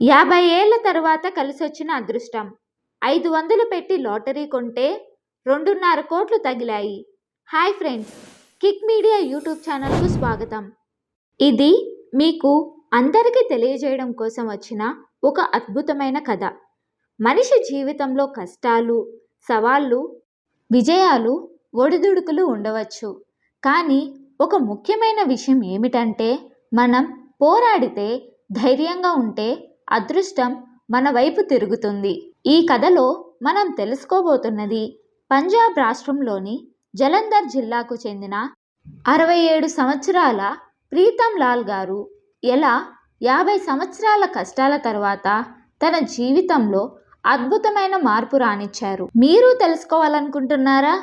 యాభై ఏళ్ళ తర్వాత కలిసొచ్చిన అదృష్టం. ఐదు వందలు పెట్టి లాటరీ కొంటే రెండున్నర కోట్లు తగిలాయి. Hi friends Kick Media YouTube ఛానల్కు స్వాగతం. ఇది మీకు అందరికీ తెలియజేయడం కోసం వచ్చిన ఒక అద్భుతమైన కథ. మనిషి జీవితంలో కష్టాలు సవాళ్ళు విజయాలు ఒడిదుడుకులు ఉండవచ్చు. కానీ ఒక ముఖ్యమైన విషయం ఏమిటంటే మనం పోరాడితే ధైర్యంగా ఉంటే అదృష్టం మన వైపు తిరుగుతుంది. ఈ కథలో మనం తెలుసుకోబోతున్నది పంజాబ్ రాష్ట్రంలోని జలంధర్ జిల్లాకు చెందిన అరవై ఏడు సంవత్సరాల ప్రీతం లాల్ గారు ఎలా యాభై సంవత్సరాల కష్టాల తర్వాత తన జీవితంలో అద్భుతమైన మార్పు రానిచ్చారు. మీరు తెలుసుకోవాలనుకుంటున్నారా?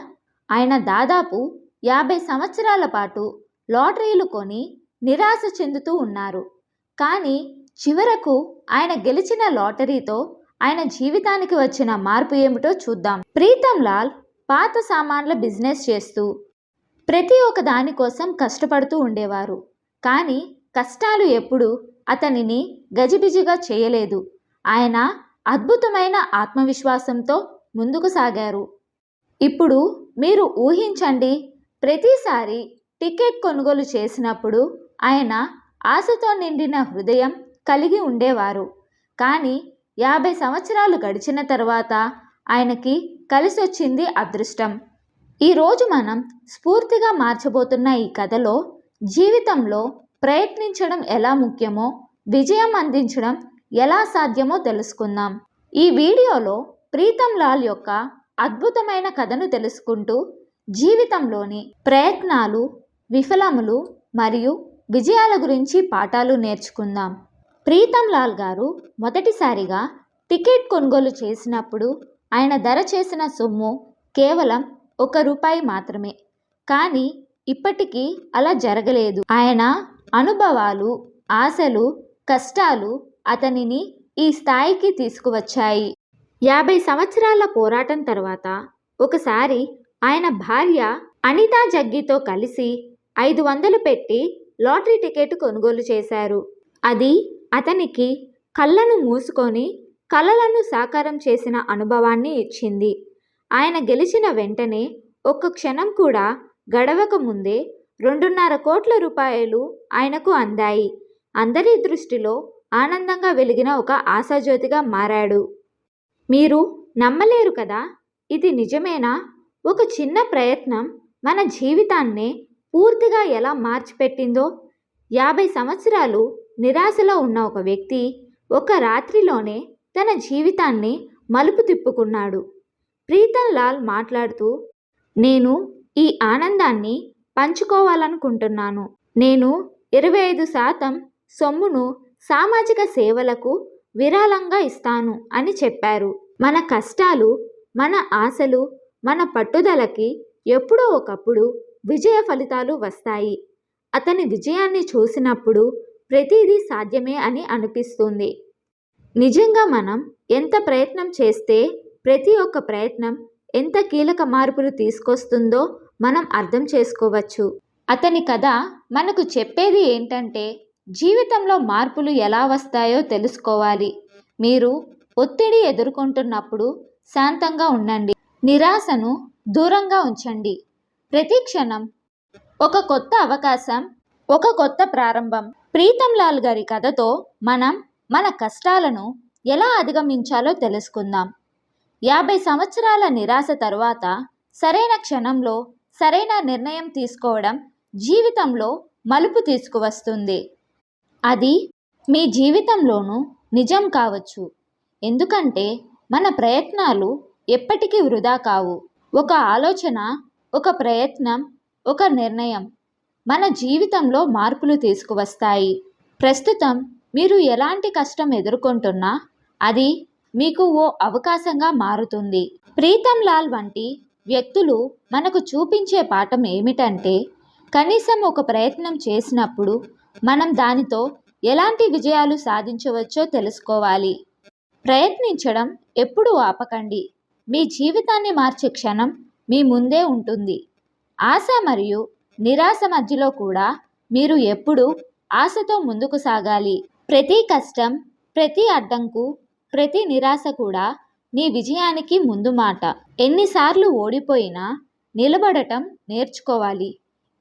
ఆయన దాదాపు యాభై సంవత్సరాల పాటు లాటరీలు కొని నిరాశ చెందుతూ ఉన్నారు. కానీ చివరకు ఆయన గెలిచిన లాటరీతో ఆయన జీవితానికి వచ్చిన మార్పు ఏమిటో చూద్దాం. ప్రీతం లాల్ పాత సామాన్ల బిజినెస్ చేస్తూ ప్రతి ఒక్క దాని కోసం కష్టపడుతూ ఉండేవారు. కానీ కష్టాలు ఎప్పుడు అతనిని గజిబిజిగా చేయలేదు. ఆయన అద్భుతమైన ఆత్మవిశ్వాసంతో ముందుకు సాగారు. ఇప్పుడు మీరు ఊహించండి ప్రతిసారి టికెట్ కొనుగోలు చేసినప్పుడు ఆయన ఆశతో నిండిన హృదయం కలిగి ఉండేవారు. కానీ యాభై సంవత్సరాలు గడిచిన తర్వాత ఆయనకి కలిసొచ్చింది అదృష్టం. ఈరోజు మనం స్ఫూర్తిగా మార్చబోతున్న ఈ కథలో జీవితంలో ప్రయత్నించడం ఎలా ముఖ్యమో విజయం అందించడం ఎలా సాధ్యమో తెలుసుకుందాం. ఈ వీడియోలో ప్రీతం లాల్ యొక్క అద్భుతమైన కథను తెలుసుకుంటూ జీవితంలోని ప్రయత్నాలు విఫలములు మరియు విజయాల గురించి పాఠాలు నేర్చుకుందాం. ప్రీతం లాల్ గారు మొదటిసారిగా టికెట్ కొనుగోలు చేసినప్పుడు ఆయన ధర చేసిన సొమ్ము కేవలం ఒక రూపాయి మాత్రమే. కానీ ఇప్పటికీ అలా జరగలేదు. ఆయన అనుభవాలు ఆశలు కష్టాలు అతనిని ఈ స్థాయికి తీసుకువచ్చాయి. యాభై సంవత్సరాల పోరాటం తర్వాత ఒకసారి ఆయన భార్య అనితా జగ్గితో కలిసి ఐదు వందలు పెట్టి లాటరీ టికెట్ కొనుగోలు చేశారు. అది అతనికి కళ్ళను మూసుకొని కలలను సాకారం చేసిన అనుభవాన్ని ఇచ్చింది. ఆయన గెలిచిన వెంటనే ఒక్క క్షణం కూడా గడవక ముందే రెండున్నర కోట్ల రూపాయలు ఆయనకు అందాయి. అందరి దృష్టిలో ఆనందంగా వెలిగిన ఒక ఆశాజ్యోతిగా మారాడు. మీరు నమ్మలేరు కదా? ఇది నిజమేనా? ఒక చిన్న ప్రయత్నం మన జీవితాన్నే పూర్తిగా ఎలా మార్చిపెట్టిందో? యాభై సంవత్సరాలు నిరాశలో ఉన్న ఒక వ్యక్తి ఒక రాత్రిలోనే తన జీవితాన్ని మలుపు తిప్పుకున్నాడు. ప్రీతన్ లాల్ మాట్లాడుతూ నేను ఈ ఆనందాన్ని పంచుకోవాలనుకుంటున్నాను. నేను ఇరవై ఐదు శాతం సొమ్మును సామాజిక సేవలకు విరాళంగా ఇస్తాను అని చెప్పారు. మన కష్టాలు మన ఆశలు మన పట్టుదలకి ఎప్పుడో ఒకప్పుడు విజయ ఫలితాలు వస్తాయి. అతని విజయాన్ని చూసినప్పుడు ప్రతిదీ సాధ్యమే అని అనిపిస్తుంది. నిజంగా మనం ఎంత ప్రయత్నం చేస్తే ప్రతి ఒక్క ప్రయత్నం ఎంత కీలక మార్పులు తీసుకొస్తుందో మనం అర్థం చేసుకోవచ్చు. అతని కథ మనకు చెప్పేది ఏంటంటే జీవితంలో మార్పులు ఎలా వస్తాయో తెలుసుకోవాలి. మీరు ఒత్తిడి ఎదుర్కొంటున్నప్పుడు శాంతంగా ఉండండి. నిరాశను దూరంగా ఉంచండి. ప్రతి క్షణం ఒక కొత్త అవకాశం ఒక కొత్త ప్రారంభం ప్రీతం లాల్ గారి కథతో మనం మన కష్టాలను ఎలా అధిగమించాలో తెలుసుకుందాం. యాభై సంవత్సరాల నిరాశ తరువాత సరైన క్షణంలో సరైన నిర్ణయం తీసుకోవడం జీవితంలో మలుపు తీసుకువస్తుంది. అది మీ జీవితంలోనూ నిజం కావచ్చు. ఎందుకంటే మన ప్రయత్నాలు ఎప్పటికీ వృధా కావు. ఒక ఆలోచన ఒక ప్రయత్నం ఒక నిర్ణయం మన జీవితంలో మార్పులు తీసుకువస్తాయి. ప్రస్తుతం మీరు ఎలాంటి కష్టం ఎదుర్కొంటున్నా అది మీకు ఓ అవకాశంగా మారుతుంది. ప్రీతం లాల్ వంటి వ్యక్తులు మనకు చూపించే పాఠం ఏమిటంటే కనీసం ఒక ప్రయత్నం చేసినప్పుడు మనం దానితో ఎలాంటి విజయాలు సాధించవచ్చో తెలుసుకోవాలి. ప్రయత్నించడం ఎప్పుడూ ఆపకండి. మీ జీవితాన్ని మార్చే క్షణం మీ ముందే ఉంటుంది. ఆశ మరియు నిరాశ మధ్యలో కూడా మీరు ఎప్పుడూ ఆశతో ముందుకు సాగాలి. ప్రతి కష్టం ప్రతి అడ్డంకు ప్రతి నిరాశ కూడా నీ విజయానికి ముందు మాట. ఎన్నిసార్లు ఓడిపోయినా నిలబడటం నేర్చుకోవాలి.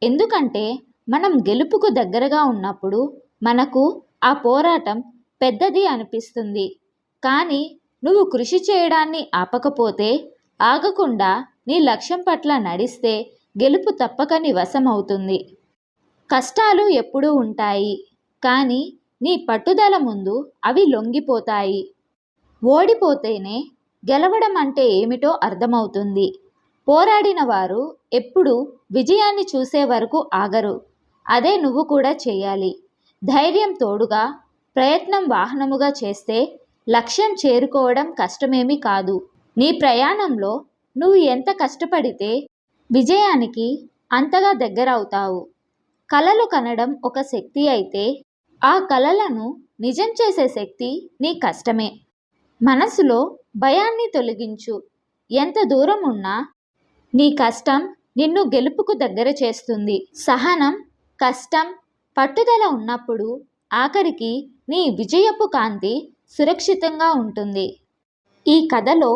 ఎందుకంటే మనం గెలుపుకు దగ్గరగా ఉన్నప్పుడు మనకు ఆ పోరాటం పెద్దది అనిపిస్తుంది. కానీ నువ్వు కృషి చేయడాన్ని ఆపకపోతే ఆగకుండా నీ లక్ష్యం పట్ల నడిస్తే గెలుపు తప్పక నీ కష్టాలు ఎప్పుడూ ఉంటాయి. కానీ నీ పట్టుదల ముందు అవి లొంగిపోతాయి. ఓడిపోతేనే గెలవడం అంటే ఏమిటో అర్థమవుతుంది. పోరాడిన వారు ఎప్పుడూ విజయాన్ని చూసే వరకు ఆగరు. అదే నువ్వు కూడా చేయాలి. ధైర్యం తోడుగా ప్రయత్నం వాహనముగా చేస్తే లక్ష్యం చేరుకోవడం కష్టమేమీ కాదు. నీ ప్రయాణంలో నువ్వు ఎంత కష్టపడితే విజయానికి అంతగా దగ్గరవుతావు. కలలు కనడం ఒక శక్తి అయితే ఆ కలలను నిజం చేసే శక్తి నీ కష్టమే. మనసులో భయాన్ని తొలగించు. ఎంత దూరం ఉన్నా నీ కష్టం నిన్ను గెలుపుకు దగ్గర చేస్తుంది. సహనం కష్టం పట్టుదల ఉన్నప్పుడు ఆఖరికి నీ విజయపు కాంతి సురక్షితంగా ఉంటుంది. ఈ కథలో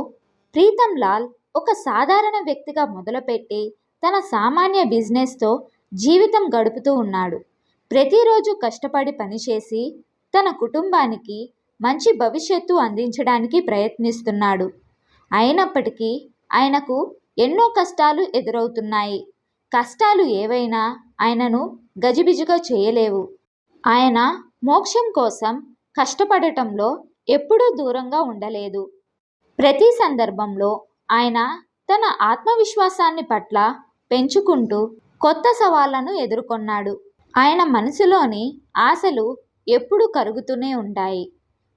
ప్రీతం లాల్ ఒక సాధారణ వ్యక్తిగా మొదలుపెట్టి తన సామాన్య బిజినెస్తో జీవితం గడుపుతూ ఉన్నాడు. ప్రతిరోజు కష్టపడి పనిచేసి తన కుటుంబానికి మంచి భవిష్యత్తు అందించడానికి ప్రయత్నిస్తున్నాడు. అయినప్పటికీ ఆయనకు ఎన్నో కష్టాలు ఎదురవుతున్నాయి. కష్టాలు ఏవైనా ఆయనను గజిబిజిగా చేయలేవు. ఆయన మోక్షం కోసం కష్టపడటంలో ఎప్పుడూ దూరంగా ఉండలేదు. ప్రతి సందర్భంలో ఆయన తన ఆత్మవిశ్వాసాన్ని పట్ల పెంచుకుంటూ కొత్త సవాళ్ళను ఎదుర్కొన్నాడు. ఆయన మనసులోని ఆశలు ఎప్పుడూ కరుగుతూనే ఉంటాయి.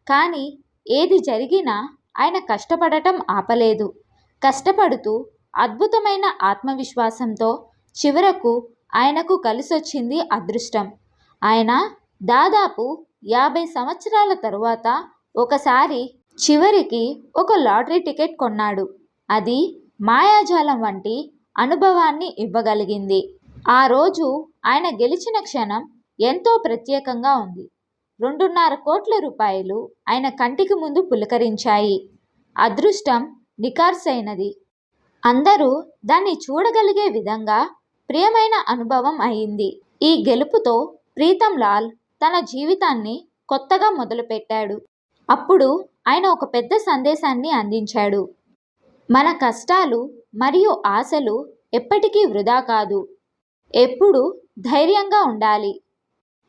కానీ ఏది జరిగినా ఆయన కష్టపడటం ఆపలేదు. కష్టపడుతూ అద్భుతమైన ఆత్మవిశ్వాసంతో చివరకు ఆయనకు కలిసొచ్చింది అదృష్టం. ఆయన దాదాపు యాభై సంవత్సరాల తరువాత ఒకసారి చివరికి ఒక లాటరీ టికెట్ కొన్నాడు. అది మాయాజాలం వంటి అనుభవాన్ని ఇవ్వగలిగింది. ఆ రోజు ఆయన గెలిచిన క్షణం ఎంతో ప్రత్యేకంగా ఉంది. రెండున్నర కోట్ల రూపాయలు ఆయన కంటికి ముందు పులకరించాయి. అదృష్టం నికార్సైనది అందరూ దాన్ని చూడగలిగే విధంగా ప్రియమైన అనుభవం అయింది. ఈ గెలుపుతో ప్రీతం లాల్ తన జీవితాన్ని కొత్తగా మొదలుపెట్టాడు. అప్పుడు ఆయన ఒక పెద్ద సందేశాన్ని అందించాడు. మన కష్టాలు మరియు ఆశలు ఎప్పటికీ వృధా కాదు. ఎప్పుడు ధైర్యంగా ఉండాలి.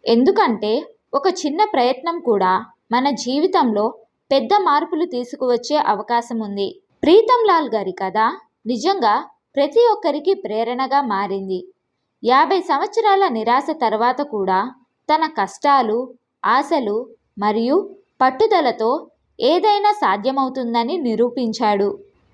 ఎందుకంటే ఒక చిన్న ప్రయత్నం కూడా మన జీవితంలో పెద్ద మార్పులు తీసుకువచ్చే అవకాశం ఉంది. ప్రీతం లాల్ గారి కథ నిజంగా ప్రతి ఒక్కరికి ప్రేరణగా మారింది. యాభై సంవత్సరాల నిరాశ తర్వాత కూడా తన కష్టాలు ఆశలు మరియు పట్టుదలతో ఏదైనా సాధ్యమవుతుందని నిరూపించాడు.